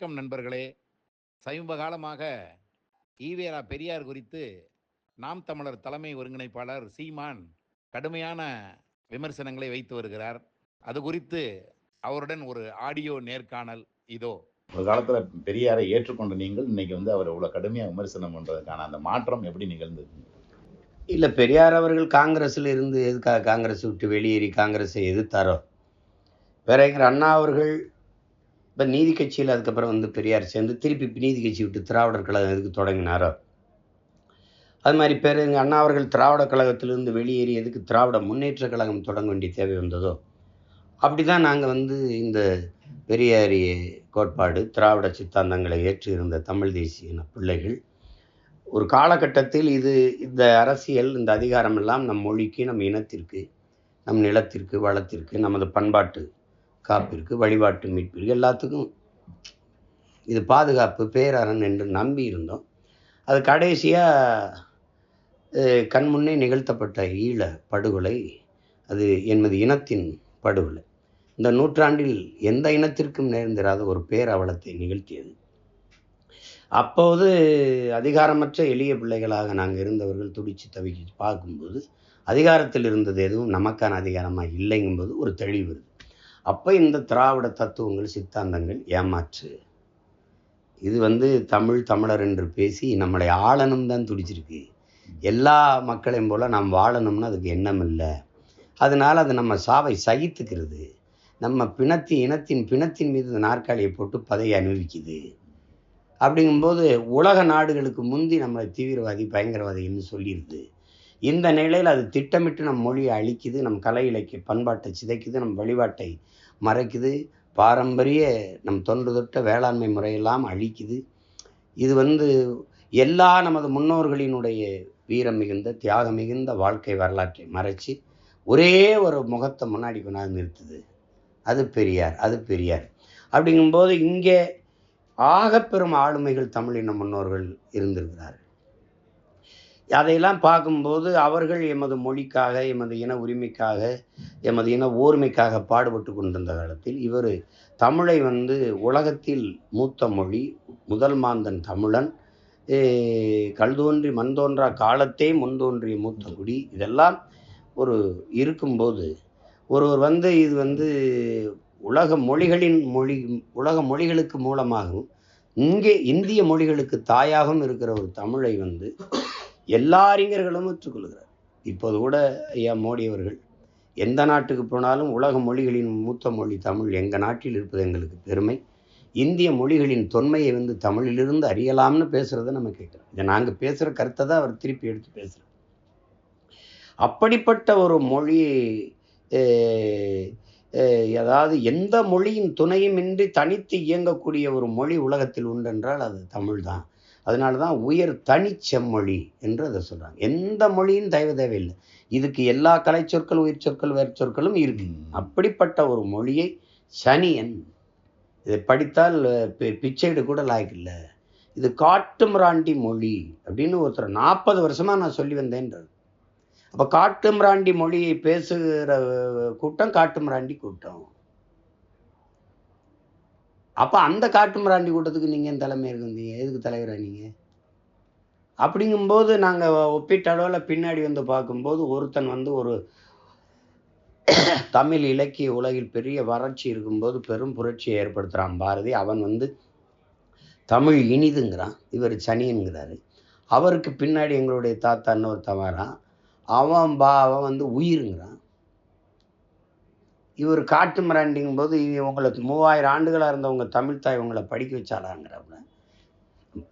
வணக்கம் நண்பர்களே. சமீப காலமாக ஈவேரா பெரியார் குறித்து நாம் தமிழர் தலைமை ஒருங்கிணைப்பாளர் சீமான் கடுமையான விமர்சனங்களை வைத்து வருகிறார். அது குறித்து அவருடன் ஒரு ஆடியோ நேர்காணல் இதோ. ஒரு காலத்துல பெரியாரை ஏற்றுக்கொண்ட நீங்கள் இன்னைக்கு வந்து அவர் இவ்வளவு கடுமையா விமர்சனம் பண்றதுக்கான அந்த மாற்றம் எப்படி நிகழ்ந்தது? இல்லை பெரியார் அவர்கள் காங்கிரஸில் இருந்து எதுக்காக காங்கிரஸ் விட்டு வெளியேறி காங்கிரஸை எதிர்த்தாரோ? பேரறிஞர் அண்ணா அவர்கள் இப்போ நீதி கட்சியில் அதுக்கப்புறம் வந்து பெரியார் சேர்ந்து திருப்பி நீதி கட்சி விட்டு திராவிடர் கழகம் எதுக்கு தொடங்கினாரோ? அது மாதிரி பேரறிஞர் அண்ணா அவர்கள் திராவிட கழகத்திலிருந்து வெளியேறி எதுக்கு திராவிட முன்னேற்ற கழகம் தொடங்க வேண்டிய தேவை வந்ததோ? அப்படி தான் நாங்கள் வந்து இந்த பெரியாரிய கோட்பாடு திராவிட சித்தாந்தங்களை ஏற்று இருந்த தமிழ் தேசிய பிள்ளைகள் ஒரு காலகட்டத்தில் இது இந்த அரசியல் இந்த அதிகாரம் எல்லாம் நம் மொழிக்கு நம் இனத்திற்கு நம் நிலத்திற்கு வளத்திற்கு நமது பண்பாட்டு காப்பிற்கு வழிபாட்டு மீட்பிற்கு எல்லாத்துக்கும் இது பாதுகாப்பு பேரரண் என்று நம்பி இருந்தோம். அது கடைசியாக கண்முன்னே நிகழ்த்தப்பட்ட ஈழ படுகொலை அது எமது இனத்தின் படுகொலை. இந்த நூற்றாண்டில் எந்த இனத்திற்கும் நேர்ந்திராத ஒரு பேரவலத்தை நிகழ்த்தியது. அப்போது அதிகாரமற்ற எளிய பிள்ளைகளாக நாங்கள் இருந்தவர்கள் துடிச்சு தவிச்சு பார்க்கும்போது அதிகாரத்தில் இருந்தது எதுவும் நமக்கான அதிகாரமாக இல்லைங்கும்போது ஒரு தெளிவு வருது அப்போ இந்த திராவிட தத்துவங்கள் சித்தாந்தங்கள் ஏமாற்று. இது வந்து தமிழ் தமிழர் என்று பேசி நம்மளை ஆளணும் தான் துடிச்சிருக்கு. எல்லா மக்களையும் போல் நாம் வாழணும்னு அதுக்கு எண்ணம் இல்லை. அதனால் அது நம்ம சாவை சகித்துக்கிறது. நம்ம பிணத்தி இனத்தின் பிணத்தின் மீது நாற்காலியை போட்டு பதையை அனுபவிக்குது அப்படிங்கும்போது உலக நாடுகளுக்கு முந்தி நம்மளை தீவிரவாதி பயங்கரவாதின்னு சொல்லிடுது இந்த நிலையில் அது திட்டமிட்டு நம் மொழியை அழிக்குது நம் கலை இலக்கிய பண்பாட்டை சிதைக்குது நம் வழிபாட்டை மறைக்குது பாரம்பரிய நம் தொன்று தொட்ட வேளாண்மை முறையெல்லாம் அழிக்குது. இது வந்து எல்லா நமது முன்னோர்களினுடைய வீரம் மிகுந்த தியாகம் மிகுந்த வாழ்க்கை வரலாற்றை மறைச்சி ஒரே ஒரு முகத்தை முன்னாடி கொண்டாந்து நிறுத்துது. அது பெரியார் அது பெரியார். அப்படிங்கும்போது இங்கே ஆகப்பெரும் ஆளுமைகள் தமிழின முன்னோர்கள் இருந்திருக்கிறார்கள். அதையெல்லாம் பார்க்கும்போது அவர்கள் எமது மொழிக்காக எமது இன உரிமைக்காக எமது இன ஓர்மைக்காக பாடுபட்டு கொண்டிருந்த காலத்தில் இவர் தமிழை வந்து உலகத்தில் மூத்த மொழி முதல் மாந்தன் தமிழன் கல் தோன்றி மண் தோன்றா காலத்தே முன் தோன்றிய மூத்த குடி. இதெல்லாம் ஒரு இருக்கும்போது ஒருவர் வந்து இது வந்து உலக மொழிகளின் மொழி உலக மொழிகளுக்கு மூலமாகவும் இங்கே இந்திய மொழிகளுக்கு தாயாகவும் இருக்கிற ஒரு தமிழை வந்து எல்லா அறிஞர்களும் ஒற்றுக்கொள்கிறார் இப்போது கூட ஐயா மோடி அவர்கள் எந்த நாட்டுக்கு போனாலும் உலக மொழிகளின் மூத்த மொழி தமிழ் எங்கள் நாட்டில் இருப்பது எங்களுக்கு பெருமை. இந்திய மொழிகளின் தொன்மையை வந்து தமிழிலிருந்து அறியலாம்னு பேசுகிறத நம்ம கேட்குறோம். இதை நாங்கள் பேசுகிற கருத்தை தான் அவர் திருப்பி எடுத்து பேசுகிறார் அப்படிப்பட்ட ஒரு மொழி அதாவது எந்த மொழியின் துணையுமின்றி தனித்து இயங்கக்கூடிய ஒரு மொழி உலகத்தில் உண்டென்றால் அது தமிழ் தான் அதனால தான் உயர் தனிச்செம்மொழி என்று அதை சொல்கிறாங்க எந்த மொழியும் தயவு தேவையில்லை. இதுக்கு எல்லா கலை சொற்கள் உயிர் சொற்கள் வேறு சொற்களும் இருக்கு. அப்படிப்பட்ட ஒரு மொழியை சனியன் இதை படித்தால் பிச்சைடு கூட லாய்க்கில்லை இது காட்டுமிராண்டி மொழி அப்படின்னு ஒருத்தர் நாற்பது வருஷமாக நான் சொல்லி வந்தேன்றது அப்போ காட்டுமிராண்டி மொழியை பேசுகிற கூட்டம் காட்டுமிராண்டி கூட்டம். அப்போ அந்த காட்டுமிராண்டி கூட்டத்துக்கு நீங்கள் தலைமை இருந்தீங்க. எதுக்கு தலைவராக நீங்கள் அப்படிங்கும்போது நாங்கள் ஒப்பீட்டளவில் பின்னாடி வந்து பார்க்கும்போது ஒருத்தன் வந்து ஒரு தமிழ் இலக்கிய உலகில் பெரிய வறட்சி இருக்கும்போது பெரும் புரட்சியை ஏற்படுத்துகிறான் பாரதி. அவன் வந்து தமிழ் இனிதுங்கிறான். இவர் சனியன்கிறாரு. அவருக்கு பின்னாடி எங்களுடைய தாத்தா ஒரு தவறான் அவன் பா அவன் வந்து உயிருங்கிறான். இவர் காட்டு மிராண்டிங்கும் போது உங்களுக்கு மூவாயிரம் ஆண்டுகளாக இருந்தவங்க தமிழ் தாய் உங்களை படிக்க வச்சாலாங்கிறப்ப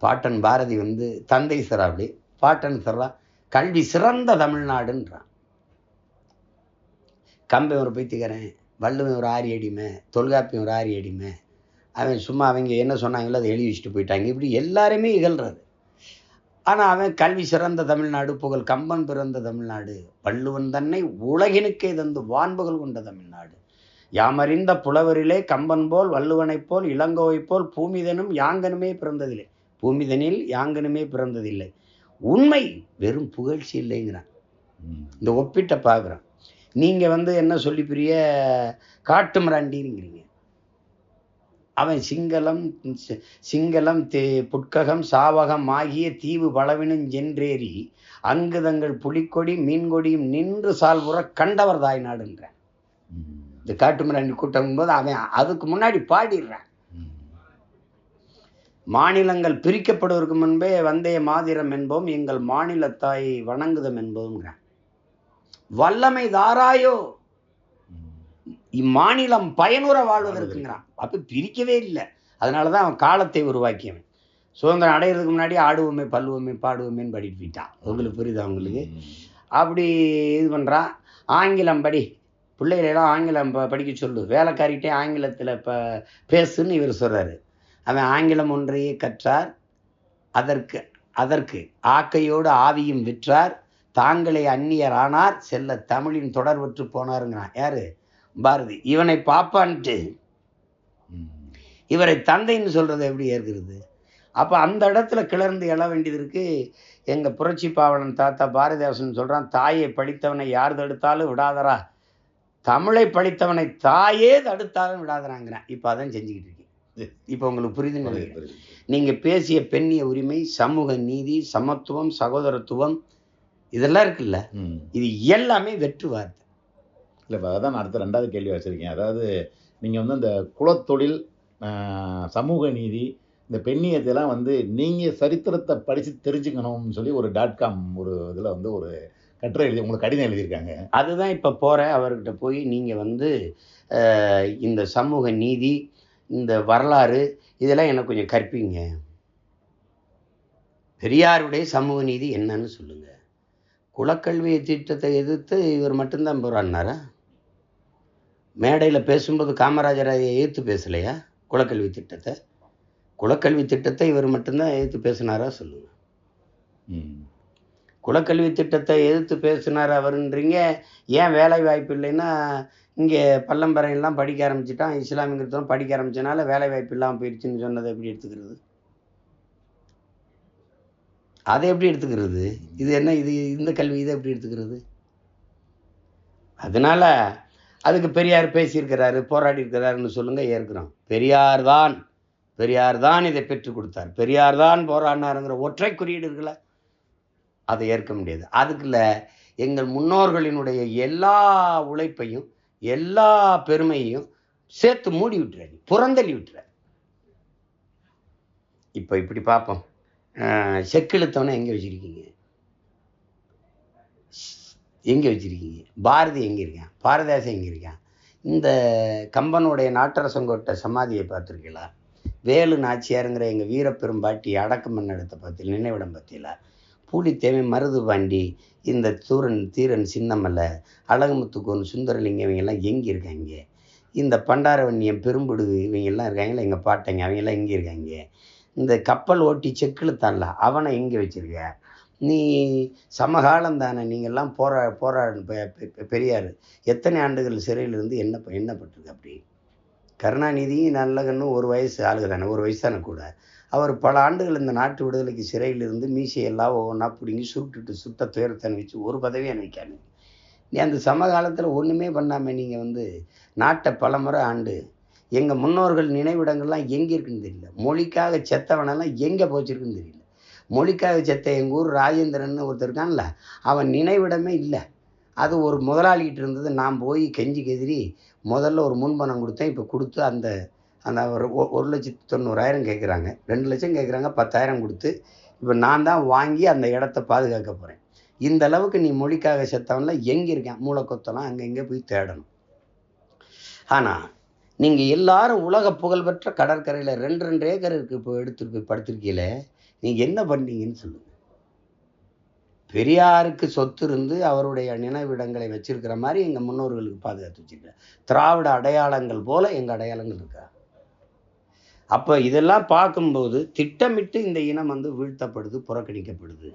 பாட்டன் பாரதி வந்து தந்தை சிறாப்படி பாட்டன் சிறா கல்வி சிறந்த தமிழ்நாடுன்றான். கம்பை ஒரு பைத்திக்கிறேன் வள்ளுவன் ஒரு ஆரி அடிமை தொல்காப்பியம் ஒரு ஆரி அடிமை அவன் சும்மா அவங்க என்ன சொன்னாங்களோ அதை எழுதி வச்சுட்டு போயிட்டாங்க. இப்படி எல்லாருமே இகழ்கிறது ஆனால் அவன் கல்வி சிறந்த தமிழ்நாடு புகழ் கம்பன் பிறந்த தமிழ்நாடு வள்ளுவன் தன்னை உலகினுக்கே தந்து வான்புகள் கொண்ட தமிழ்நாடு. யாமறிந்த புலவரிலே கம்பன் போல் வள்ளுவனைப் போல் இளங்கோவைப் போல் பூமிதனும் யாங்கனுமே பிறந்ததில்லை. பூமிதனில் யாங்கனுமே பிறந்ததில்லை. உண்மை வெறும் புகழ்ச்சி இல்லைங்கிறான். இந்த ஒப்பிட்ட பார்க்குறான். நீங்கள் வந்து என்ன சொல்லி பெரிய காட்டு மிராண்டிங்கிறீங்க. அவன் சிங்களம் சிங்களம் தே புட்ககம் சாவகம் ஆகிய தீவு பலவினும் சென்றேறி அங்குதங்கள் புலிக்கொடி மீன்கொடியும் நின்று சால்புற கண்டவர் தாய் நாடுன்றான். இந்த காட்டுமிராண்டி கூட்டம் போது அவன் அதுக்கு முன்னாடி பாடிடுறான். மாநிலங்கள் பிரிக்கப்படுவதற்கு முன்பே வந்தே மாதிரம் என்போம் எங்கள் மாநில தாயை வணங்குதம் என்பதுங்கிறான் வல்லமை தாராயோ. இம்மாநிலம் பயனுற வாழ்வதற்குங்கிறான். அப்ப பிரிக்கவே இல்லை. அதனால தான் அவன் காலத்தை உருவாக்கியவன். சுதந்திரம் அடையிறதுக்கு முன்னாடி ஆடுவோமே பல்லுவோமே பாடுவோமேன்னு படிட்டு போயிட்டான். உங்களுக்கு புரியுதா உங்களுக்கு? ம். அப்படி இது பண்ணுறான் ஆங்கிலம் படி. பிள்ளைகளெல்லாம் ஆங்கிலம் ப படிக்க சொல்லு. வேலைக்காரிட்டே ஆங்கிலத்தில் இப்போ பேசுன்னு இவர் சொல்கிறாரு அவன் ஆங்கிலம் ஒன்றையே கற்றார். அதற்கு அதற்கு ஆக்கையோடு ஆவியும் விற்றார். தாங்களே அந்நியர் ஆனார் செல்ல தமிழின் தொடர்பற்று போனாருங்கிறான். யாரு? பாரதி இவனை பாப்பான்ட்டு. இவரை தந்தைன்னு சொல்றது எப்படி ஏற்கிறது? அப்போ அந்த இடத்துல கிளர்ந்து எழ வேண்டியது இருக்கு. எங்கள் புரட்சி பாவலன் தாத்தா பாரதிதாசன் சொல்கிறான் தாயை படித்தவனை யார் தடுத்தாலும் விடாதரா. தமிழை படித்தவனை தாயே தடுத்தாலும் விடாதராங்கிறேன். இப்போ அதான் செஞ்சுக்கிட்டு இருக்கேன். இப்போ உங்களுக்கு புரியுது. நீங்கள் பேசிய பெண்ணிய உரிமை சமூக நீதி சமத்துவம் சகோதரத்துவம் இதெல்லாம் இருக்குல்ல. இது எல்லாமே வெற்று வார்த்தை. இல்லை இப்போ அதான் நான் அடுத்த ரெண்டாவது கேள்வி வச்சுருக்கேன். அதாவது நீங்கள் வந்து இந்த குலத்தொழில் சமூக நீதி இந்த பெண்ணியத்தைலாம் வந்து நீங்கள் சரித்திரத்தை படித்து தெரிஞ்சுக்கணும்னு சொல்லி ஒரு டாட் காம் ஒரு இதில் வந்து ஒரு கட்டுரை எழுதி உங்களுக்கு கடிதம் எழுதியிருக்காங்க. அதுதான் இப்போ போகிறேன் அவர்கிட்ட போய் நீங்கள் வந்து இந்த சமூக நீதி இந்த வரலாறு இதெல்லாம் எனக்கு கொஞ்சம் கற்பிங்க. பெரியாருடைய சமூக நீதி என்னன்னு சொல்லுங்கள் குலக்கல்வி திட்டத்தை எதிர்த்து இவர் மட்டும்தான் போராடினாரா? மேடையில் பேசும்போது காமராஜரை எதிர்த்து பேசலையா? குலக்கல்வி திட்டத்தை? குலக்கல்வி திட்டத்தை இவர் மட்டும்தான் எதிர்த்து பேசினாரா சொல்லுங்க. ம். குலக்கல்வி திட்டத்தை எதிர்த்து பேசினார் அவருன்றீங்க. ஏன் வேலை வாய்ப்பு இல்லைன்னா இங்கே பள்ளம்பரையெல்லாம் படிக்க ஆரம்பிச்சிட்டான் இஸ்லாமியங்கிறதும் படிக்க ஆரம்பிச்சனால வேலை வாய்ப்பு இல்லாமல் போயிடுச்சுன்னு சொன்னதை எப்படி எடுத்துக்கிறது? அதை எப்படி எடுத்துக்கிறது? இது என்ன இது இந்த கல்வி இதை எப்படி எடுத்துக்கிறது? அதனால அதுக்கு பெரியார் பேசியிருக்கிறாரு போராடி இருக்கிறாருன்னு சொல்லுங்கள் ஏற்கிறோம். பெரியார் தான் பெரியார் தான் இதை பெற்றுக் கொடுத்தார். பெரியார் தான் போராடினாருங்கிற ஒற்றை குறியீடு இருக்குல்ல அதை ஏற்க முடியாது. அதுக்குள்ள எங்கள் முன்னோர்களினுடைய எல்லா உழைப்பையும் எல்லா பெருமையையும் சேர்த்து மூடி விட்டுறாரு புறந்தள்ளி விட்டுற இப்போ இப்படி பார்ப்போம். அஹ், செக்கிழுத்தவனை எங்கே வச்சுருக்கீங்க? எங்கே வச்சிருக்கீங்க? பாரதி எங்கே இருக்கான்? பாரதிதாசன் எங்கே இருக்கான்? இந்த கம்பனுடைய நாட்டரசங்கோட்டை சமாதியை பார்த்துருக்கீங்களா? வேலு நாச்சியாருங்கிற எங்கள் வீரப்பெரும்பாட்டி அடக்கம் பண்ண இடத்த பார்த்து நினைவிடம் பார்த்தீங்களா பூலித்தேவை மருது பாண்டி இந்த தூரன் தீரன் சின்னமலை அழகுமுத்துக்கோன் சுந்தரலிங்கம் இவங்கெல்லாம் எங்கே இருக்காங்க? இந்த பண்டாரவண்ணியம் பெரும்புடு இவங்கெல்லாம் இருக்காங்களா? எங்கள் பாட்டைங்க அவங்கெல்லாம் எங்கே இருக்காங்க? இந்த கப்பல் ஓட்டி செக்கிழுத்தான்ல அவனை எங்கே வச்சிருக்க? நீ சமகாலம் தானே நீங்கள்லாம் போரா போராடு பெ- பெரியார். எத்தனை ஆண்டுகள் சிறையில் இருந்து என்ன ப- அப்படி? கருணாநிதியும் நல்லகன்னு ஒரு வயசு ஆளுக தானே ஒரு வயசு தானே கூட. அவர் பல ஆண்டுகள் இந்த நாட்டு விடுதலைக்கு சிறையில் இருந்து மீசையெல்லாம் ஒவ்வொன்றா பிடுங்கி சுட்டுட்டு சுட்ட துயரத்தை வச்சு ஒரு பதவியும் அனுப்பிக்கானு நீ அந்த சமகாலத்தில் ஒன்றுமே பண்ணாமல் நீங்கள் வந்து நாட்டை பலமுறை ஆண்டு எங்கள் முன்னோர்கள் நினைவிடங்கள்லாம் எங்கே இருக்குன்னு தெரியல. மொழிக்காக செத்தவனெல்லாம் எங்கே போச்சிருக்குன்னு தெரியல. மொழிக்காக செத்த எங்கள் ஊர் ராஜேந்திரன் ஒருத்தர் இருக்கான்ல அவன் நினைவிடமே இல்லை. அது ஒரு முதலாளிகிட்ட இருந்தது. நான் போய் கெஞ்சி கெதிரி முதல்ல ஒரு முன்பணம் கொடுத்தேன். இப்போ கொடுத்து அந்த அந்த ஒரு ஒரு லட்சத்து தொண்ணூறாயிரம் கேட்குறாங்க ரெண்டு லட்சம் கேட்குறாங்க பத்தாயிரம் கொடுத்து இப்போ நான் தான் வாங்கி அந்த இடத்த பாதுகாக்க போகிறேன் இந்த அளவுக்கு நீ மொழிக்காக செத்தவன்ல எங்கே இருக்கேன் மூளைக்கொத்தலாம் அங்கே இங்கே போய் தேடணும். ஆனால் நீங்கள் எல்லாரும் உலக புகழ்பெற்ற கடற்கரையில் ரெண்டு ரெண்டு ஏக்கர் இருக்கு. இப்போ எடுத்துட்டு போய் படுத்திருக்கீங்களே நீங்கள் என்ன பண்ணீங்கன்னு சொல்லுங்கள் பெரியாருக்கு சொத்து இருந்து அவருடைய நினைவிடங்களை வச்சிருக்கிற மாதிரி எங்கள் முன்னோர்களுக்கு பாதுகாத்து வச்சுருக்காங்க திராவிட அடையாளங்கள் போல எங்கள் அடையாளங்கள் இருக்கா? அப்போ இதெல்லாம் பார்க்கும்போது திட்டமிட்டு இந்த இனம் வந்து வீழ்த்தப்படுது புறக்கணிக்கப்படுது.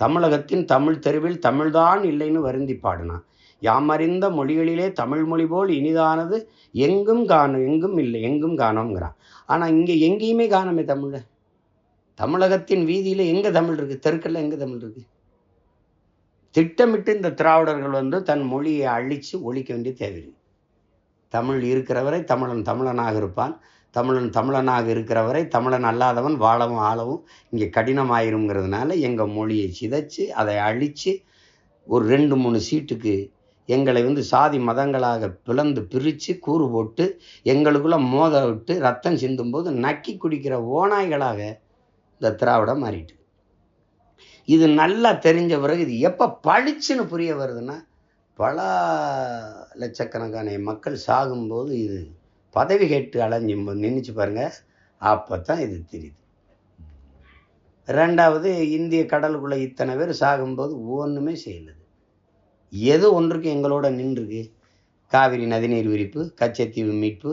தமிழகத்தின் தமிழ் தெருவில் தமிழ்தான் இல்லைன்னு வருந்தி பாடினான் யாமறிந்த மொழிகளிலே தமிழ் மொழி போல் இனிதானது எங்கும் காணும் எங்கும் இல்லை எங்கும் காணோங்கிறான் ஆனால் இங்கே எங்கேயுமே காணோமே தமிழை. தமிழகத்தின் வீதியில் எங்கே தமிழ் இருக்குது தெருக்கல்ல எங்கே தமிழ் இருக்குது திட்டமிட்டு இந்த திராவிடர்கள் வந்து தன் மொழியை அழித்து ஒழிக்க வேண்டிய தேவை தமிழ் இருக்கிறவரை தமிழன் தமிழனாக இருப்பான். தமிழன் தமிழனாக இருக்கிறவரை தமிழன் அல்லாதவன் வாழவும் ஆளவும் இங்கே கடினமாயிருங்கிறதுனால எங்கள் மொழியை சிதைச்சு அதை அழித்து ஒரு ரெண்டு மூணு சீட்டுக்கு எங்களை வந்து சாதி மதங்களாக பிளந்து பிரித்து கூறு போட்டு எங்களுக்குள்ளே மோத விட்டு ரத்தம் சிந்தும்போது நக்கி குடிக்கிற ஓநாய்களாக இந்த திராவிடம் மாறிட்டு. இது நல்லா தெரிஞ்ச பிறகு இது எப்போ பளிச்சுன்னு புரிய வருதுன்னா பல லட்சக்கணக்கான மக்கள் சாகும்போது இது பதவி கேட்டு அலைஞ்சு நின்றுச்சு பாருங்கள் அப்போ தான் இது தெரியுது. ரெண்டாவது இந்திய கடலுக்குள்ளே இத்தனை பேர் சாகும்போது ஒன்றுமே செய்யலது. எது ஒன்றுக்கு எங்களோட நின்றுருக்கு காவிரி நதிநீர் விரிப்பு கச்சத்தீவு மீட்பு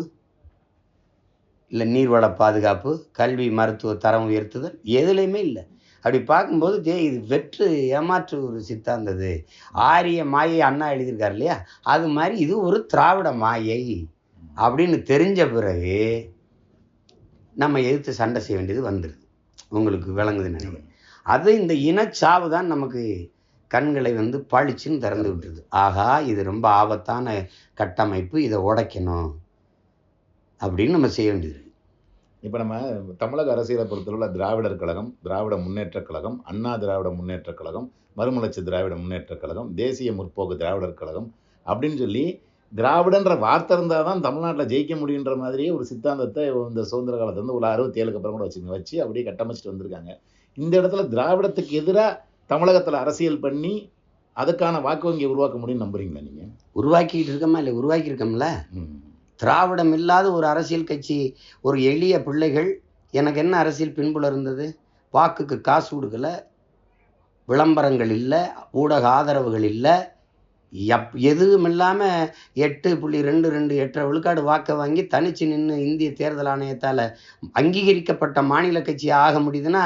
இல்லை நீர்வள பாதுகாப்பு கல்வி மருத்துவ தரம் உயர்த்துதல் எதுலேயுமே இல்லை. அப்படி பார்க்கும்போது தே இது வெற்று ஏமாற்று ஒரு சித்தாந்தது ஆரிய மாயை அண்ணா எழுதியிருக்கார் இல்லையா? அது மாதிரி இது ஒரு திராவிட மாயை. அப்படின்னு தெரிஞ்ச பிறகு நம்ம எதிர்த்து சண்டை செய்ய வேண்டியது வந்துடுது உங்களுக்கு விளங்குதுன்னு நினைக்கிறேன். அது இந்த இனச்சாவு தான் நமக்கு கண்களை வந்து பளிச்சுன்னு திறந்து விட்டுருது. ஆகா இது ரொம்ப ஆபத்தான கட்டமைப்பு. இதை உடைக்கணும். அப்படின்னு நம்ம செய்ய வேண்டியது. இப்போ நம்ம தமிழக அரசியலை பொறுத்தவரை திராவிடர் கழகம் திராவிட முன்னேற்றக் கழகம் அண்ணா திராவிட முன்னேற்றக் கழகம் மறுமலர்ச்சி திராவிட முன்னேற்றக் கழகம் தேசிய முற்போக்கு திராவிடர் கழகம் அப்படின்னு சொல்லி திராவிடன்ற வார்த்தை இருந்தால் தான் தமிழ்நாட்டில் ஜெயிக்க முடியுன்ற மாதிரியே ஒரு சித்தாந்தத்தை இந்த சுதந்திர காலத்துல இருந்து ஒரு அறுபத்தி ஏழுக்கு அப்புறம் கூட வச்சுங்க வச்சு அப்படியே கட்டமைச்சிட்டு வந்திருக்காங்க. இந்த இடத்துல திராவிடத்துக்கு எதிராக தமிழகத்தில் அரசியல் பண்ணி அதுக்கான வாக்கு வங்கியை உருவாக்க முடியும்னு நம்புறீங்களா நீங்கள் உருவாக்கிட்டு இருக்கோமா இல்லை உருவாக்கி இருக்கோம்ல திராவிடம் இல்லாத ஒரு அரசியல் கட்சி ஒரு எளிய பிள்ளைகள் எனக்கு என்ன அரசியல் பின்புல இருந்தது? வாக்குக்கு காசு கொடுக்கல விளம்பரங்கள் இல்லை ஊடக ஆதரவுகள் இல்லை எப் எதுவும் இல்லாமல் எட்டு புள்ளி ரெண்டு ரெண்டு எட்டரை விழுக்காடு வாக்கை வாங்கி தனிச்சு நின்று இந்திய தேர்தல் ஆணையத்தால் அங்கீகரிக்கப்பட்ட மாநில கட்சி ஆக முடியுதுன்னா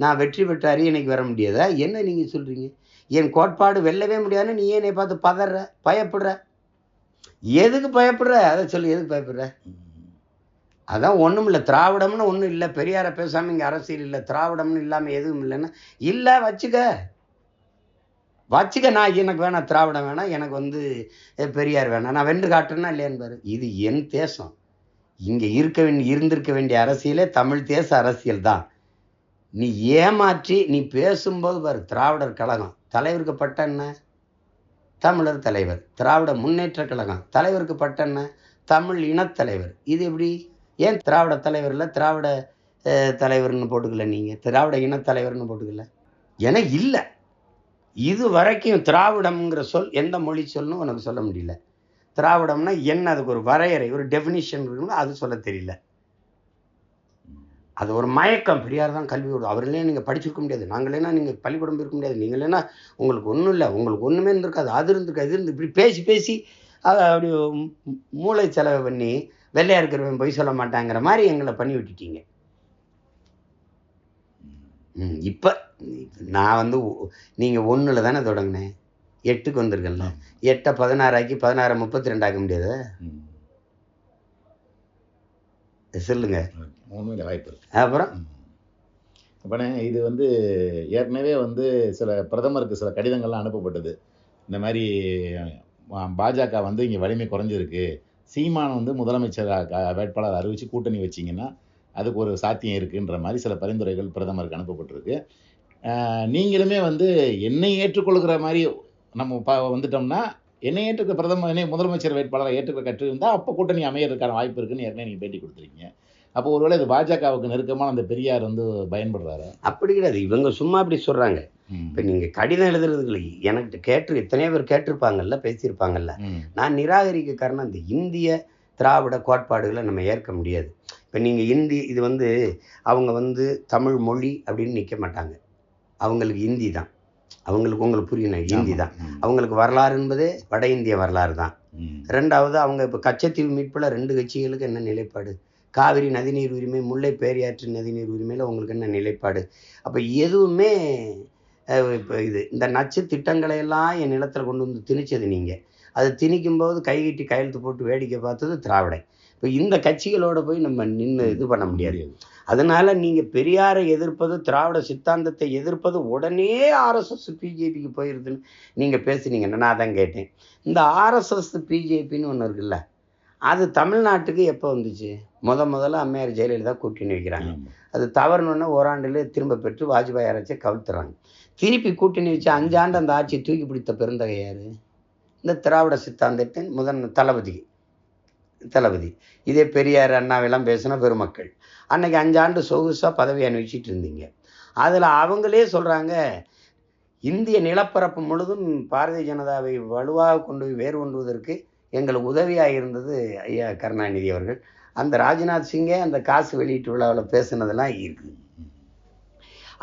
நான் வெற்றி பெற்ற அரியணைக்கு வர முடியாதா? என்ன நீங்கள் சொல்கிறீங்க என் கோட்பாடு வெல்லவே முடியாதுன்னு நீ என்னை பார்த்து பதற பயப்படுற? எதுக்கு பயப்படுற? அதை சொல்லு எதுக்கு பயப்படுற? அதான் ஒன்றும் இல்லை. திராவிடம்னு ஒன்றும் இல்லை. பெரியாரை பேசாமல் இங்கே அரசியல் இல்லை. திராவிடம்னு இல்லாமல் எதுவும் இல்லைன்னா. இல்லை வச்சுக்க. வச்சுக்க. நான் எனக்கு வேணாம். திராவிடம் வேணாம். எனக்கு வந்து பெரியார் வேணாம். நான் வென்று காட்டுறேன்னா இல்லையான்னு பாரு. இது என் தேசம். இங்கே இருக்க வேண்டிய இருந்திருக்க வேண்டிய அரசியலே தமிழ் தேச அரசியல் தான். நீ ஏமாற்றி நீ பேசும்போது பாரு. திராவிடர் கழகம். தலைவருக்கு பட்ட என்ன? தமிழர் தலைவர் திராவிட முன்னேற்ற கழகம். தலைவருக்கு பட்ட என்ன? தமிழ் இனத்தலைவர் இது எப்படி? ஏன் திராவிட தலைவர் இல்லை? திராவிட தலைவர்னு போட்டுக்கல நீங்கள் திராவிட இனத்தலைவர்னு போட்டுக்கல? ஏன்னா இல்லை. இது வரைக்கும் திராவிடம்ங்கிற சொல் எந்த மொழி சொல்லும் உனக்கு சொல்ல முடியல. திராவிடம்னா என்ன? அதுக்கு ஒரு வரையறை ஒரு டெஃபினிஷன் இருக்குன்னு அது சொல்ல தெரியல. அது ஒரு மயக்கம். பெரியார் தான் கல்வி விடும் அவர்களே நீங்கள் படிச்சிருக்க முடியாது. நாங்களேனா நீங்கள் பள்ளிக்கூடம் இருக்க முடியாது. நீங்களேனா உங்களுக்கு ஒன்றும் இல்லை. உங்களுக்கு ஒன்றுமே இருந்திருக்காது. அது இருந்திருக்காது இது இருந்து இப்படி பேசி பேசி அதை அப்படி மூளை செலவு பண்ணி வெள்ளையா இருக்கிறவன் பொய் சொல்ல மாட்டாங்கிற மாதிரி எங்களை பண்ணி விட்டுட்டீங்க. ம் இப்போ நான் வந்து நீங்கள் ஒன்றில் தானே தொடங்கினேன். எட்டுக்கு வந்திருக்கேன்ல. எட்டை பதினாறாக்கி பதினாறை முப்பத்தி ரெண்டாக்க முடியாது? சொல்லுங்க. உண்மையில வாய்ப்பு இருக்கு. அப்புறம்? அப்பனே இது வந்து ஏற்கனவே வந்து சில பிரதமருக்கு சில கடிதங்கள்லாம் அனுப்பப்பட்டது. இந்த மாதிரி பாஜக வந்து இங்கே வலிமை குறைஞ்சிருக்கு. சீமான் வந்து முதலமைச்சர் வேட்பாளர் அறிவித்து கூட்டணி வச்சிங்கன்னா அதுக்கு ஒரு சாத்தியம் இருக்குன்ற மாதிரி சில பரிந்துரைகள் பிரதமருக்கு அனுப்பப்பட்டிருக்கு. நீங்களுமே வந்து என்னை ஏற்றுக்கொள்கிற மாதிரி நம்ம ப வந்துட்டோம்னா என்னை ஏற்றுக்க பிரதமர் என்னை முதலமைச்சர் வேட்பாளரை ஏற்றுக்க கற்றிருந்தால் அப்போ கூட்டணி அமையறதுக்கான வாய்ப்பு இருக்குன்னு ஏற்கனவே நீங்கள் பேட்டி கொடுத்துருக்கீங்க. அப்போ ஒருவேளை இது பாஜகவுக்கு நெருக்கமான அந்த பெரியார் வந்து பயன்படுறாரு? அப்படி கிடையாது. இவங்க சும்மா அப்படி சொல்கிறாங்க இப்போ நீங்கள் கடிதம் எழுதுறதுக்கு இல்லை. எனக்கு கேட்டு எத்தனையோ பேர் கேட்டிருப்பாங்கல்ல பேசியிருப்பாங்கல்ல. நான் நிராகரிக்க காரணம் இந்த இந்திய திராவிட கோட்பாடுகளை நம்ம ஏற்க முடியாது. இப்போ நீங்கள் இந்தி இது வந்து அவங்க வந்து தமிழ் மொழி அப்படின்னு நிற்க மாட்டாங்க. அவங்களுக்கு இந்தி தான். அவங்களுக்கு உங்களுக்கு புரியணும் இந்தி தான். அவங்களுக்கு வரலாறு என்பதே வட இந்திய வரலாறு தான். ரெண்டாவது அவங்க இப்போ கச்சத்தீவு மீட்பில் ரெண்டு கட்சிகளுக்கு என்ன நிலைப்பாடு? காவிரி நதிநீர் உரிமை முல்லை பேரியாற்று நதிநீர் உரிமையில் உங்களுக்கு என்ன நிலைப்பாடு? அப்போ எதுவுமே இப்போ இது இந்த நச்சு திட்டங்களை எல்லாம் என் நிலத்தில் கொண்டு வந்து திணிச்சது நீங்கள் அது திணிக்கும்போது கைகட்டி கையெழுத்து போட்டு வேடிக்கை பார்த்தது திராவிடன் இப்போ இந்த கட்சிகளோட போய் நம்ம நின்று இது பண்ண முடியாது. அதனால நீங்க பெரியாரை எதிர்ப்பது திராவிட சித்தாந்தத்தை எதிர்ப்பது உடனே ஆர்எஸ்எஸ் பிஜேபிக்கு போயிருதுன்னு நீங்க பேசுனீங்கன்னா நான் தான் கேட்டேன். இந்த ஆர்எஸ்எஸ் பிஜேபின்னு ஒன்று இருக்குல்ல அது தமிழ்நாட்டுக்கு எப்போ வந்துச்சு? முத முதல்ல அம்மையார் ஜெயலலிதா கூட்டணி வைக்கிறாங்க. அது தவறுனோடனே ஓராண்டில் திரும்ப பெற்று வாஜ்பாய் அரசை கவிழ்த்துறாங்க. திருப்பி கூட்டணி வச்சு அஞ்சாண்டு அந்த ஆட்சியை தூக்கி பிடித்த பெருந்தகை யார்? இந்த திராவிட சித்தாந்தத்தின் முதன் தளபதி. தளபதி. இதே பெரியார் அண்ணாவெல்லாம் பேசின பெருமக்கள் அன்னைக்கு அஞ்சாண்டு சொகுசாக பதவி அனுபவிச்சிட்டு இருந்தீங்க அதில் அவங்களே சொல்கிறாங்க இந்திய நிலப்பரப்பு முழுதும் பாரதிய ஜனதாவை வலுவாக கொண்டு போய் வேறு கொண்டுவதற்கு எங்களுக்கு உதவியாக இருந்தது ஐயா கருணாநிதி அவர்கள். அந்த ராஜ்நாத் சிங்கே அந்த காசு வெளியீட்டு விழாவில் பேசுனதெல்லாம் இருக்குது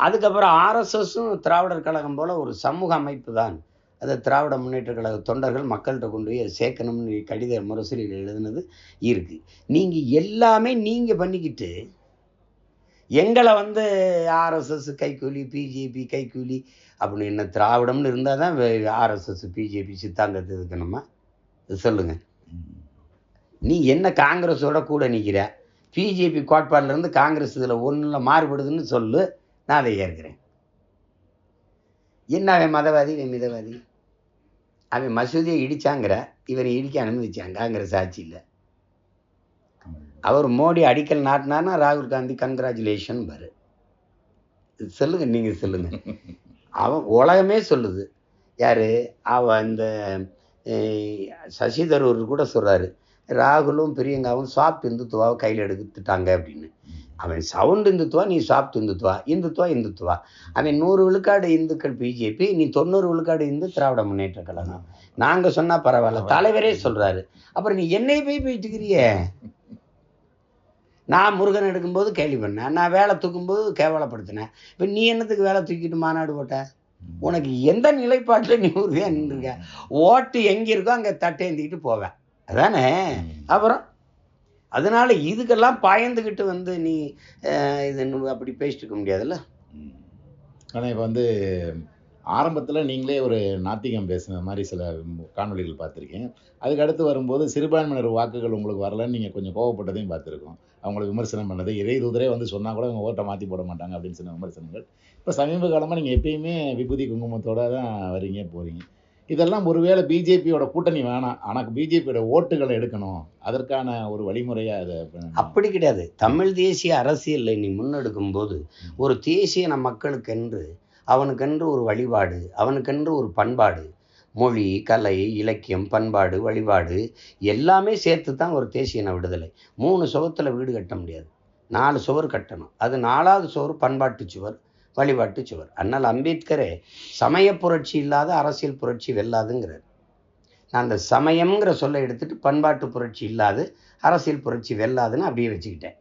அதுக்கப்புறம் ஆர்எஸ்எஸும் திராவிடர் கழகம் போல் ஒரு சமூக அமைப்பு தான். அது திராவிட முன்னேற்ற கழக தொண்டர்கள் மக்கள்கிட்ட கொண்டு போய் சேர்க்கணும்னு கடித முரசொலியில் எழுதுனது இருக்குது நீங்கள் எல்லாமே நீங்கள் பண்ணிக்கிட்டு எங்களை வந்து ஆர்எஸ்எஸ் கைக்கூலி பிஜேபி கைக்கூலி அப்படின்னு என்ன திராவிடம்னு இருந்தால் தான் ஆர்எஸ்எஸ் பிஜேபி சித்தாந்தத்தை இருக்கணுமா சொல்லுங்கள் நீ என்ன காங்கிரஸோட கூட நிற்கிற பிஜேபி கோட்பாட்டிலேருந்து காங்கிரஸ் இதில் ஒன்றில் மாறுபடுதுன்னு சொல்லு நான் அதை ஏற்கிறேன். என்ன அவன் மதவாதி இவன் மிதவாதி? அவன் மசூதியை இடிச்சாங்கிற இவரை இடிக்க அனுமதிச்சான் காங்கிரஸ் ஆட்சியில். அவர் மோடி அடிக்கல் நாட்டினார்னா ராகுல் காந்தி கங்க்ராச்சுலேஷன் பாரு. சொல்லுங்க நீங்க சொல்லுங்க. அவன் உலகமே சொல்லுது. யாரு? அவன் இந்த சசி தரூர் கூட சொல்றாரு. ராகுலும் பிரியங்காவும் சாப்ட் இந்துத்துவாவை கையில் எடுத்துட்டாங்க அப்படின்னு. அவன் சவுண்ட் இந்துத்துவா நீ சாப்ட் இந்துத்துவா? இந்துத்துவா இந்துத்துவா. அவன் நூறு விழுக்காடு இந்துக்கள் பிஜேபி நீ தொண்ணூறு விழுக்காடு இந்து திராவிட முன்னேற்ற கழகம். நாங்க சொன்னா பரவாயில்ல தலைவரே சொல்றாரு. அப்புறம் நீ என்னை போய் போயிட்டுக்கிறிய நான் முருகன் எடுக்கும்போது கேள்வி பண்ணேன். நான் வேலை தூக்கும்போது கேவலப்படுத்தினேன். இப்போ நீ என்னத்துக்கு வேலை தூக்கிட்டு மாநாடு போட்ட? உனக்கு எந்த நிலைப்பாட்டில் நீ உறுதியாக நின்றுருக்க ஓட்டு எங்கே இருக்கோ அங்கே தட்டேந்திக்கிட்டு போவேன். அதானே? அப்புறம்? அதனால இதுக்கெல்லாம் பாயந்துக்கிட்டு வந்து நீ இது அப்படி பேசிட்டு இருக்க முடியாதுல்ல? ஆனால் இப்போ வந்து ஆரம்பத்தில் நீங்களே ஒரு நாத்திகம் பேசுன மாதிரி சில காணொளிகள் பார்த்துருக்கேன். அதுக்கு அடுத்து வரும்போது சிறுபான்மையினர் வாக்குகள் உங்களுக்கு வரலன்னு நீங்கள் கொஞ்சம் கோவப்பட்டதையும் பார்த்துருக்கோம். அவங்கள விமர்சனம் பண்ணது. இறை தூதரே வந்து சொன்னால் கூட அவங்க ஓட்டை மாற்றி போட மாட்டாங்க அப்படின்னு சொன்ன விமர்சனங்கள். இப்போ சமீப காலமாக நீங்கள் எப்பயுமே விபூதி குங்குமத்தோட தான் வரீங்க போகிறீங்க இதெல்லாம் ஒருவேளை பிஜேபியோட கூட்டணி வேணாம். ஆனால் பிஜேபியோட ஓட்டுகளை எடுக்கணும். அதற்கான ஒரு வழிமுறையாக அதை அப்படி கிடையாது. தமிழ் தேசிய அரசியலை நீ முன்னெடுக்கும் போது ஒரு தேசிய நம் மக்களுக்கென்று அவனுக்கென்று ஒரு வழிபாடு அவனுக்கென்று ஒரு பண்பாடு மொழி கலை இலக்கியம் பண்பாடு வழிபாடு எல்லாமே சேர்த்து தான் ஒரு தேசிய இன விடுதலை. மூணு சுவத்தில் வீடு கட்ட முடியாது. நாலு சுவர் கட்டணும். அது நாலாவது சுவர் பண்பாட்டு சுவர் வழிபாட்டு சுவர். அண்ணல் அம்பேத்கரே சமய புரட்சி இல்லாத அரசியல் புரட்சி வெல்லாதுங்கிறார். நான் அந்த சமயம்ங்கிற சொல்லை எடுத்துட்டு பண்பாட்டு புரட்சி இல்லாது அரசியல் புரட்சி வெல்லாதுன்னு அப்படியே வச்சுக்கிட்டேன்.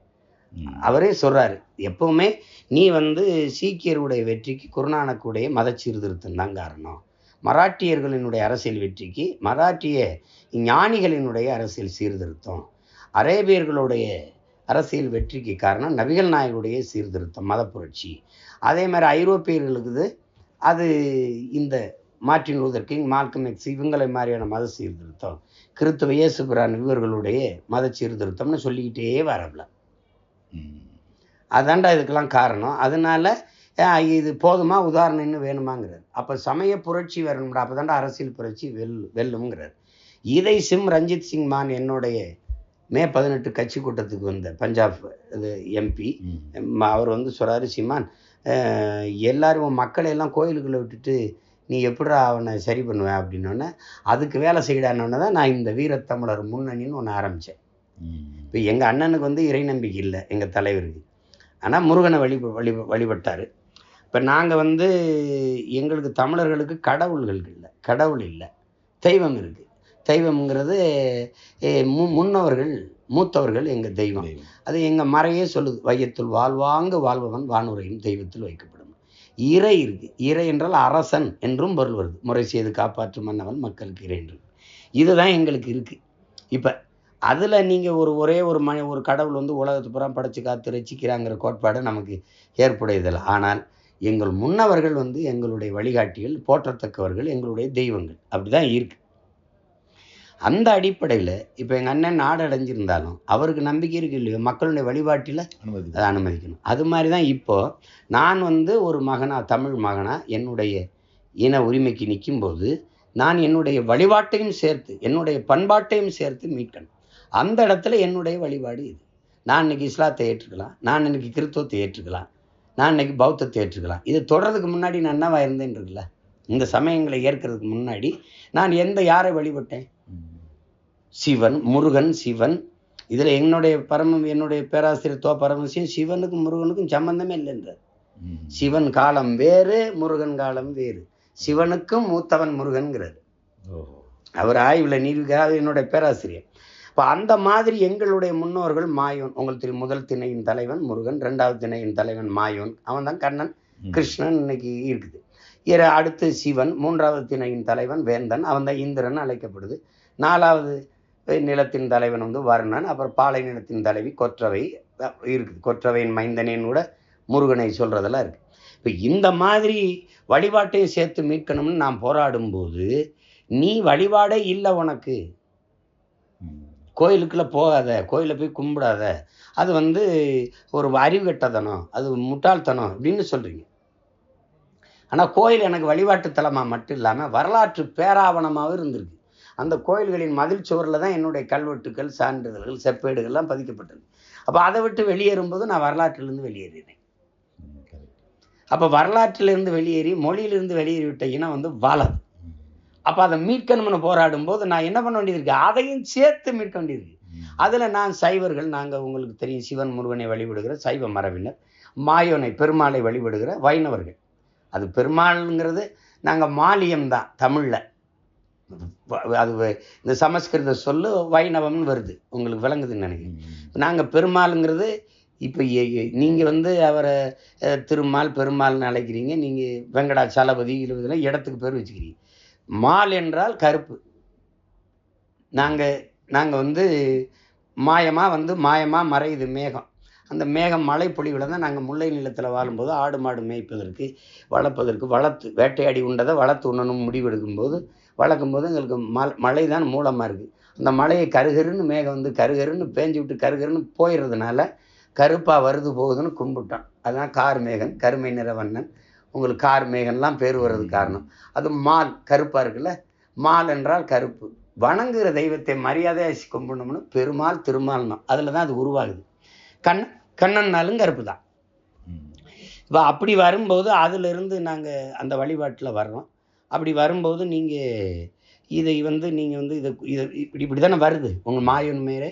அவரே சொல்றாரு எப்பவுமே நீ வந்து சீக்கியருடைய வெற்றிக்கு குருநானக்குடைய மத சீர்திருத்தம் தான் காரணம். மராட்டியர்களினுடைய அரசியல் வெற்றிக்கு மராட்டிய ஞானிகளினுடைய அரசியல் சீர்திருத்தம் அரேபியர்களுடைய அரசியல் வெற்றிக்கு காரணம் நபிகள் நாயகுடைய சீர்திருத்தம் மத புரட்சி. அதே மாதிரி ஐரோப்பியர்களுக்கு அது இந்த Martin Luther King Malcolm X இவங்களை மாதிரியான மத சீர்திருத்தம் கிறித்துவ இயேசுபிரான் இவர்களுடைய மத சீர்திருத்தம்னு சொல்லிக்கிட்டே வரல அதாண்டா இதுக்கெல்லாம் காரணம். அதனால இது போதுமா? உதாரணம் இன்னும் வேணுமாங்கிறார். அப்போ சமய புரட்சி வரணும்டா அப்போ தாண்டா அரசியல் புரட்சி வெல் வெல்லும்ங்கிறார். இதை சிம் ரஞ்சித் சிங் மான் என்னுடைய மே பதினெட்டு கட்சி கூட்டத்துக்கு வந்த பஞ்சாப் இது எம்பி. அவர் வந்து சொல்கிறாரு சிமான் எல்லாரும் உன் மக்களை எல்லாம் கோயிலுக்குள்ளே விட்டுட்டு நீ எப்படிடா அவனை சரி பண்ணுவேன் அப்படின்னோடனே அதுக்கு வேலை செய்யடானோடனே தான் நான் இந்த வீரத்தமிழர் முன்னணின்னு ஒன்று ஆரம்பித்தேன் இப்போ எங்கள் அண்ணனுக்கு வந்து இறை நம்பிக்கை இல்லை எங்கள் தலைவருக்கு. ஆனால் முருகனை வழி வழி வழிபட்டார். இப்போ நாங்கள் வந்து எங்களுக்கு தமிழர்களுக்கு கடவுள்கள் இல்லை கடவுள் இல்லை தெய்வம் இருக்குது தெய்வம்ங்கிறது மு முன்னவர்கள் மூத்தவர்கள் எங்கள் தெய்வம். அது எங்கள் மறையே சொல்லுது வையத்துள் வாழ்வாங்க வாழ்பவன் வானுரையும் தெய்வத்தில் வைக்கப்படும். இறை இருக்கு. இறை என்றால் அரசன் என்றும் பொருள் வருது. முறை செய்து காப்பாற்றும் மன்னவன் மக்களுக்கு இறை என்று. இதுதான் எங்களுக்கு இருக்கு. இப்போ அதில் நீங்கள் ஒரு ஒரே ஒரு ம ஒரு கடவுள் வந்து உலகத்து புறம் படைச்சு காத்து ரசிக்கிறாங்கிற கோட்பாடு நமக்கு ஏற்புடையதில்லை. ஆனால் எங்கள் முன்னவர்கள் வந்து எங்களுடைய வழிகாட்டிகள் போற்றத்தக்கவர்கள் எங்களுடைய தெய்வங்கள். அப்படி தான் இருக்கு. அந்த அடிப்படையில் இப்போ எங்கள் அண்ணன் நாடு அடைஞ்சிருந்தாலும் அவருக்கு நம்பிக்கை இருக்கு இல்லையோ? மக்களுடைய வழிபாட்டில் அனுமதி அதை அனுமதிக்கணும். அது மாதிரி தான் இப்போ நான் வந்து ஒரு மகனா தமிழ் மகனா என்னுடைய இன உரிமைக்கு நிற்கும்போது நான் என்னுடைய வழிபாட்டையும் சேர்த்து என்னுடைய பண்பாட்டையும் சேர்த்து மீட்கணும். அந்த இடத்துல என்னுடைய வழிபாடு இது. நான் இன்னைக்கு இஸ்லாத்தை ஏற்றுக்கலாம். நான் இன்னைக்கு கிறிஸ்துவத்தை ஏற்றுக்கலாம். நான் இன்னைக்கு பௌத்தத்தை ஏற்றுக்கலாம் இது தொடர்றதுக்கு முன்னாடி நான் என்னவா இருந்தேன் இருக்குல்ல? இந்த சமயங்களை ஏற்கிறதுக்கு முன்னாடி நான் எந்த யாரை வழிபட்டேன். சிவன் முருகன் சிவன். இதில் என்னுடைய பரம என்னுடைய பேராசிரியர் தோ பரமசிவம் சிவனுக்கும் முருகனுக்கும் சம்பந்தமே இல்லைன்றார். சிவன் காலம் வேறு முருகன் காலம் வேறு. சிவனுக்கும் மூத்தவன் முருகன்கிறார். அவர் ஆய்வில் நீதிக்காக என்னுடைய பேராசிரியர். இப்போ அந்த மாதிரி எங்களுடைய முன்னோர்கள் மாயோன். உங்களுக்கு முதல் திணையின் தலைவன் முருகன் ரெண்டாவது திணையின் தலைவன் மாயோன். அவன் தான் கண்ணன். கிருஷ்ணன் இன்னைக்கு இருக்குது. இர அடுத்து சிவன் மூன்றாவது திணையின் தலைவன் வேந்தன் அவன் தான் இந்திரன் அழைக்கப்படுது. நாலாவது நிலத்தின் தலைவன் வந்து வர்ணன் அப்புறம் பாலை நிலத்தின் தலைவி கொற்றவை இருக்குது. கொற்றவையின் மைந்தனேன்னு கூட முருகனை சொல்றதெல்லாம் இருக்கு. இப்போ இந்த மாதிரி வழிபாட்டையும் சேர்த்து மீட்கணும்னு நான் போராடும்போது நீ வழிபாடே இல்லை உனக்கு. கோயிலுக்குள்ள போகாத கோயிலை போய் கும்பிடாத. அது வந்து ஒரு அறிவு கெட்டதனம் அது முட்டாள்தனம் அப்படின்னு சொல்றீங்க. ஆனால் கோயில் எனக்கு வழிபாட்டு தலமாக மட்டும் இல்லாமல் வரலாற்று பேராவணமாகவும் இருந்திருக்கு. அந்த கோயில்களின் மதில் சுவரில் தான் என்னுடைய கல்வெட்டுக்கள் சான்றிதழ்கள் செப்பேடுகள்லாம் பதிக்கப்பட்டது. அப்போ அதை விட்டு வெளியேறும்போது நான் வரலாற்றிலிருந்து வெளியேறினேன். அப்போ வரலாற்றிலிருந்து வெளியேறி மொழியிலிருந்து வெளியேறி விட்ட இனம் வந்து வாழாது. அப்போ அதை மீட்கணும்னு போராடும் போது நான் என்ன பண்ண வேண்டியது இருக்கு? அதையும் சேர்த்து மீட்க வேண்டியது இருக்கு. ம். அதில் நான் சைவர்கள் நாங்கள் உங்களுக்கு தெரியும் சிவன் முருகனை வழிபடுகிற சைவ மரபினர் மாயோனை பெருமாளை வழிபடுகிற வைணவர்கள். அது பெருமாள்ங்கிறது நாங்கள் மாலியம் தான் தமிழில். அது இந்த சமஸ்கிருத சொல்லு வைணவம்னு வருது உங்களுக்கு விளங்குதுன்னு நினைக்கிறேன். நாங்கள் பெருமாளுங்கிறது இப்போ நீங்கள் வந்து அவரை திருமால் பெருமாள்னு அழைக்கிறீங்க நீங்கள் வெங்கடாச்சலபதி இதில் இடத்துக்கு பேர் வச்சுக்கிறீங்க. மால் என்றால் கருப்பு. நாங்கள் நாங்கள் வந்து மாயமாக வந்து மாயமாக மறையுது மேகம். அந்த மேகம் மழை பொழிவில் தான் நாங்கள் முல்லை நிலத்தில் வாழும்போது ஆடு மாடு மேய்ப்பதற்கு வளர்ப்பதற்கு வளர்த்து வேட்டையாடி உண்டதை வளர்த்து உண்ணணும் முடிவெடுக்கும்போது வளர்க்கும்போது எங்களுக்கு ம மழை தான் மூலமாக இருக்குது அந்த மழையை கருகருன்னு மேகம் வந்து கருகருன்னு பேஞ்சு விட்டு கருகருன்னு போயிடுறதுனால கருப்பாக வருது போகுதுன்னு கும்பிட்டோம் அதுதான் கார் மேகன் கருமை நிற வண்ணன் உங்களுக்கு கார் மேகன்லாம் பேர் வர்றதுக்கு காரணம். அது மால் கருப்பாக இருக்குல்ல? மால் என்றால் கருப்பு. வணங்குகிற தெய்வத்தை மரியாதையாக கும்பிடணும்னு பெருமாள் திருமால்னோம் அதில் தான் அது உருவாகுது. கண் கண்ணன்னாலும் கருப்பு தான். இப்போ அப்படி வரும்போது அதிலிருந்து நாங்கள் அந்த வழிபாட்டில் வர்றோம். அப்படி வரும்போது நீங்கள் இதை வந்து நீங்கள் வந்து இதை இதை இப்படி இப்படி தானே வருது. உங்கள் மாயன் மேலே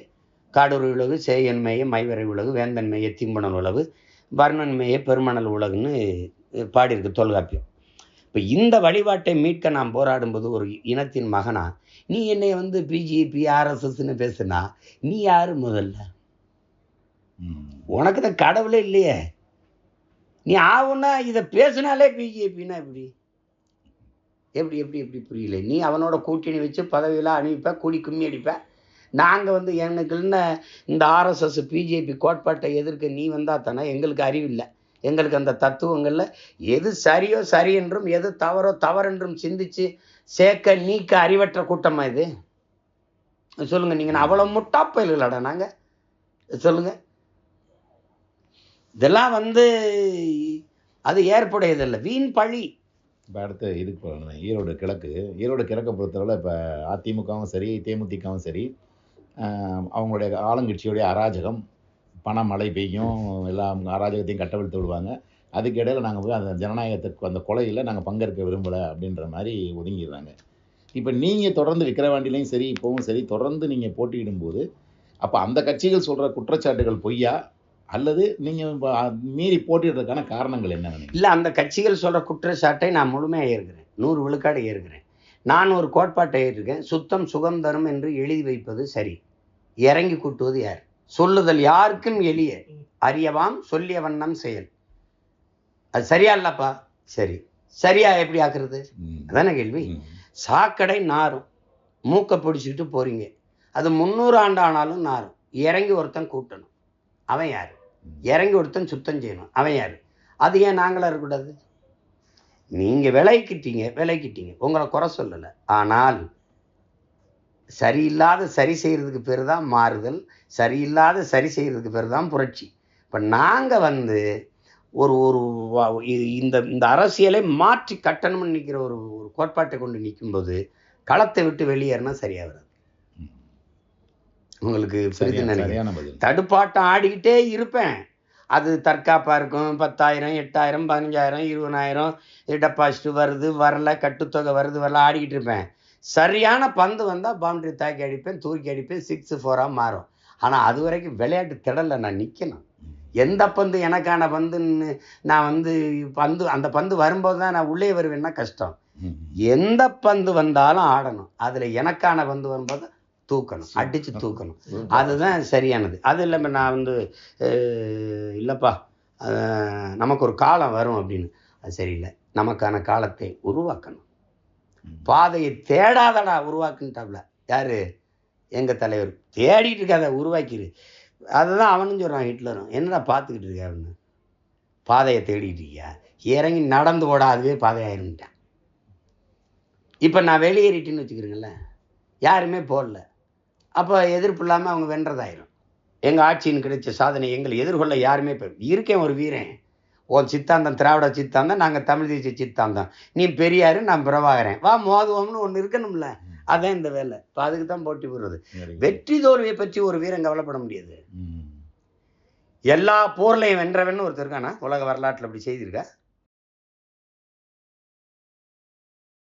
காடூர் உலகு சேயன் மேய மைவரை உலகு வேந்தன் மேய தீம்பனல் உலகு வர்ணன் மேய பெருமணல் உலகுன்னு பாடியிருக்கு தொல்காப்பியம். இப்போ இந்த வழிபாட்டை மீட்க நான் போராடும்போது ஒரு இனத்தின் மகனா நீ என்னை வந்து பிஜேபி ஆர்எஸ்எஸ்ன்னு பேசுனா நீ யார் முதல்ல? உனக்கு தான் கடவுளே இல்லையே. நீ ஆகுன்னா இதை பேசினாலே பிஜேபின்னா எப்படி? எப்படி எப்படி எப்படி புரியல. நீ அவனோட கூட்டணி வச்சு பதவியெல்லாம் அணிவிப்ப கூடி கும்மி அடிப்ப. நாங்கள் வந்து எனக்குன்னு இந்த ஆர்எஸ்எஸ் பிஜேபி கோட்பாட்டை எதிர்க்க நீ வந்தா தானே எங்களுக்கு அறிவில்லை எங்களுக்கு அந்த தத்துவங்களில் எது சரியோ சரி என்றும் எது தவறோ தவறென்றும் சிந்திச்சு சேர்க்க நீக்க அறிவற்ற கூட்டமாக இது? சொல்லுங்கள் நீங்கள் அவ்வளோ முட்டாப்பயில்களாடா நாங்கள் சொல்லுங்கள் இதெல்லாம் வந்து அது ஏற்புடையதில்லை. வீண் பழி. இப்போ அடுத்து இதுக்கு போகணும் ஈரோடு கிழக்கு. ஈரோடு கிழக்கை பொறுத்தவரை இப்போ அதிமுகவும் சரி தேமுதிகவும் சரி அவங்களுடைய ஆளுங்கட்சியுடைய அராஜகம் பண மழை பெய்யும் எல்லாம் அராஜகத்தையும் கட்டவிழ்த்து விடுவாங்க. அதுக்கு இடையில நாங்கள் போய் அந்த ஜனநாயகத்துக்கு அந்த கொலையில் நாங்கள் பங்கேற்க விரும்பலை அப்படின்ற மாதிரி ஒதுங்கிடுறாங்க. இப்போ நீங்கள் தொடர்ந்து விக்கிரவாண்டிலையும் சரி இப்போவும் சரி தொடர்ந்து நீங்கள் போட்டியிடும்போது அப்போ அந்த கட்சிகள் சொல்கிற குற்றச்சாட்டுகள் பொய்யா? அல்லது நீங்கள் மீறி போட்டிடுறதுக்கான காரணங்கள் என்ன இல்லை அந்த கட்சிகள் சொல்கிற குற்றச்சாட்டை நான் முழுமையாக ஏற்கிறேன். நூறு விழுக்காடு ஏற்கிறேன். நான் ஒரு கோட்பாட்டை ஏற்றிருக்கேன். சுத்தம் சுகம் தரும் என்று எழுதி வைப்பது சரி. இறங்கி கூட்டுவது யார்? சொல்லுதல் யாருக்கும் எளிய. அறியவாம் சொல்லிய வண்ணம் செயல். அது சரியா இல்லப்பா? சரி. சரியா எப்படி ஆக்குறது. அதானே கேள்வி. சாக்கடை நாரும். மூக்கை பிடிச்சிக்கிட்டு போறீங்க. அது முந்நூறு ஆண்டு ஆனாலும் நாரும். இறங்கி ஒருத்தன் கூட்டணும். அவன் யார்? இறங்கி ஒருத்தன் சுத்தம் செய்யணும். அவன் யார்? அது ஏன் நாங்களா இருக்கக்கூடாது? நீங்க விலைக்கிட்டீங்க விலைக்கிட்டீங்க உங்களை குறை சொல்லலை. ஆனால் சரியில்லாத சரி செய்யறதுக்கு பேர் தான் மாறுதல் சரியில்லாத சரி செய்யறதுக்கு பேர் தான் புரட்சி. இப்போ நாங்கள் வந்து ஒரு ஒரு இந்த இந்த அரசியலை மாற்றி கட்டணும்னு நிற்கிற ஒரு ஒரு கோட்பாட்டை கொண்டு நிற்கும்போது களத்தை விட்டு வெளியேறினா சரியா வராது. உங்களுக்கு நினைக்கிறேன். தடுப்பாட்டம் ஆடிக்கிட்டே இருப்பேன். அது தற்காப்பாக இருக்கும். பத்தாயிரம் எட்டாயிரம் பதினஞ்சாயிரம் இருபதாயிரம் டெபாசிட் வருது வரல கட்டுத்தொகை வருது வரல ஆடிக்கிட்டு இருப்பேன். சரியான பந்து வந்தால் பவுண்டரி தாக்கி அடிப்பேன் தூக்கி அடிப்பேன் சிக்ஸ் ஃபோராக மாறும். ஆனால் அது வரைக்கும் விளையாட்டு திடலில் நான் நிற்கணும் எந்த பந்து எனக்கான பந்துன்னு நான் வந்து பந்து அந்த பந்து வரும்போது தான் நான் உள்ளே வருவேன்னா கஷ்டம். எந்த பந்து வந்தாலும் ஆடணும். அதில் எனக்கான பந்து வரும்போது தூக்கணும் அடித்து தூக்கணும். அதுதான் சரியானது. அது இல்லாமல் நான் வந்து இல்லைப்பா நமக்கு ஒரு காலம் வரும் அப்படின்னு. அது சரியில்லை. நமக்கான காலத்தை உருவாக்கணும். பாதையை தேடாதடா உருவாக்குன்ட்டாப்ல. யாரு? எங்கள் தலைவர். தேடிட்டு இருக்காத உருவாக்கிடு அதுதான் அவனும் சொல்கிறான் ஹிட்லரும். என்னடா பார்த்துக்கிட்டு இருக்க அவனு பாதையை தேடிட்டு இருக்கியா? இறங்கி நடந்து போடா அதுவே பாதையாயிருந்துட்டான் இப்போ நான் வெளியேறிட்டேன்னு வச்சுக்கிறீங்களேன் யாருமே போடல. அப்போ எதிர்ப்பு இல்லாமல் அவங்க வென்றதாயிரும். எங்கள் ஆட்சியின் கிடைச்ச சாதனை எங்களை எதிர்கொள்ள யாருமே இப்போ இருக்கேன் ஒரு வீரன். உன் சித்தாந்தம் திராவிட சித்தாந்தம் நாங்கள் தமிழ் தேசிய சித்தாந்தம். நீ பெரியாரு நான் பிரபாகரன். வா மோதுவோம்னு ஒன்று இருக்கணும்ல. அதான் இந்த வேலை. இப்போ அதுக்கு தான் போட்டி போடுறது. வெற்றி தோல்வியை பற்றி ஒரு வீரன் கவலைப்பட முடியாது. எல்லா போர்லையும் வென்றவன் ஒருத்தர் இருக்கானா? உலக வரலாற்றில் அப்படி செய்திருக்கா?